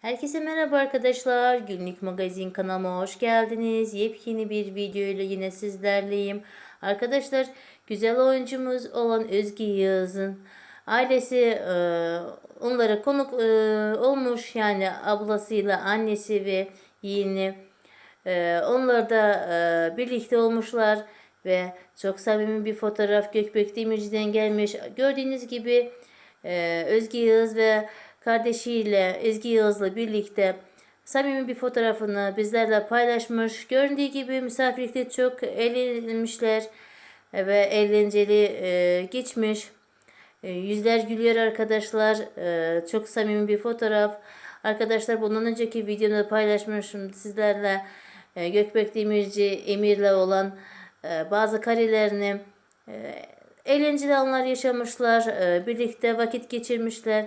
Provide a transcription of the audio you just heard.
Herkese merhaba arkadaşlar. Günlük magazin kanalıma hoş geldiniz. Yepyeni bir video ile yine sizlerleyim. Arkadaşlar güzel oyuncumuz olan Özge Yağız'ın ailesi e, onlara konuk e, olmuş. Yani ablasıyla annesi ve yeğeni. E, onlar da e, birlikte olmuşlar ve çok samimi bir fotoğraf Gökbek Demirci'den gelmiş. Gördüğünüz gibi e, Özge Yağız ve kardeşiyle Ezgi Yağız'la birlikte samimi bir fotoğrafını bizlerle paylaşmış. Göründüğü gibi misafirlikte çok eğlenmişler ve eğlenceli e, geçmiş. E, yüzler gülüyor arkadaşlar. E, çok samimi bir fotoğraf. Arkadaşlar bundan önceki videomda paylaşmışım sizlerle e, Gökbek Demirci Emir'le olan e, bazı karelerini e, eğlenceli anlar yaşamışlar. e, birlikte vakit geçirmişler.